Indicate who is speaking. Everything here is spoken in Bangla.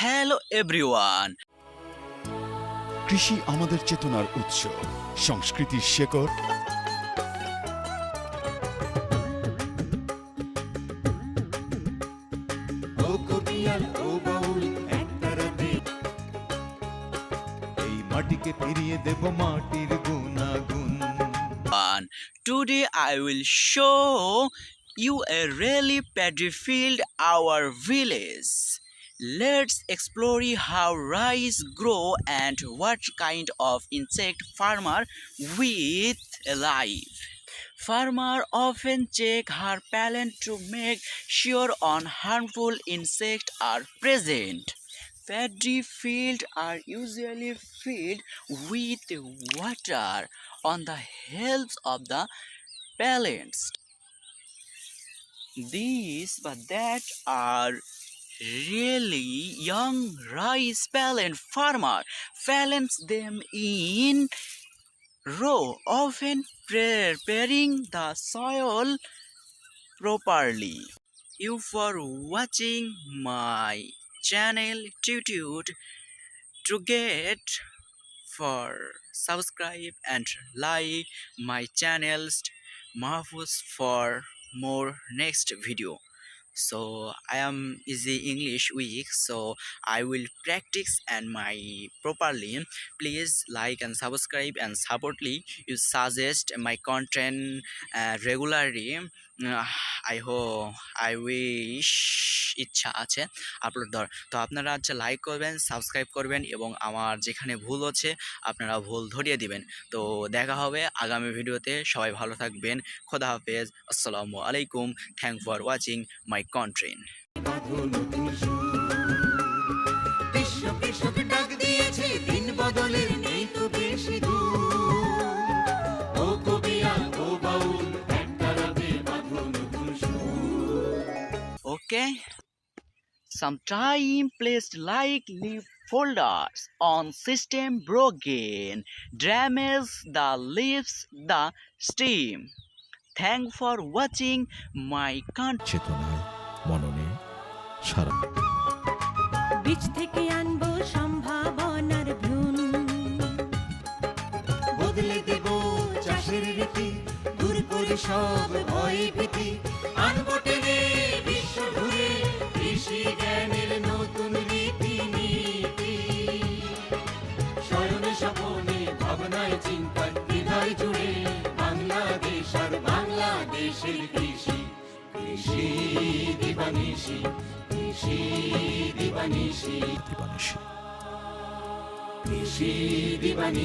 Speaker 1: হ্যালো এভরিওয়ান
Speaker 2: কৃষি আমাদের চেতনার উৎস সংস্কৃতির শেকড়।
Speaker 3: এই মাটিকে ফিরিয়ে দেব মাটির গুণাগুণ।
Speaker 1: Today I will show you a really paddy field our village. Let's explore how rice grow and what kind of insect farmer with life. Farmer often check her palette to make sure on harmful insects are present. Paddy fields are usually filled with water on the helps of the pellets. These but that are really? Young rice pellet farmer pellets them in. Row often preparing the soil properly. You for watching my channel tutude. To get for subscribe and like my channels. Mahfuz for more next video so i am easy english week so i will practice and my properly please like and subscribe and supportly you suggest my content uh, regularly uh, হো আই উইশ ইচ্ছা আছে আপলোড দেওয়ার। তো আপনারা হচ্ছে লাইক করবেন সাবস্ক্রাইব করবেন এবং আমার যেখানে ভুল হচ্ছে আপনারা ভুল ধরিয়ে দিবেন। তো দেখা হবে আগামী ভিডিওতে। সবাই ভালো থাকবেন। খোদা হাফেজ। আসসালামু আলাইকুম। Thank for watching my content okay sometime placed like leaf folders on system broken damage the leaves the stem thank for watching my content
Speaker 4: চেতনায় মননে সারা
Speaker 5: বীজ থেকে আনব সম্ভাবনার ভ্রূণ
Speaker 3: বদলে দেব চাষের রীতি দূর করে সব ভয় ভীতি বাংলাদেশের কৃষি কৃষি দিবানিশি কৃষি দিবানিশি
Speaker 4: দিবানিশী
Speaker 3: কৃষি দিবানিশি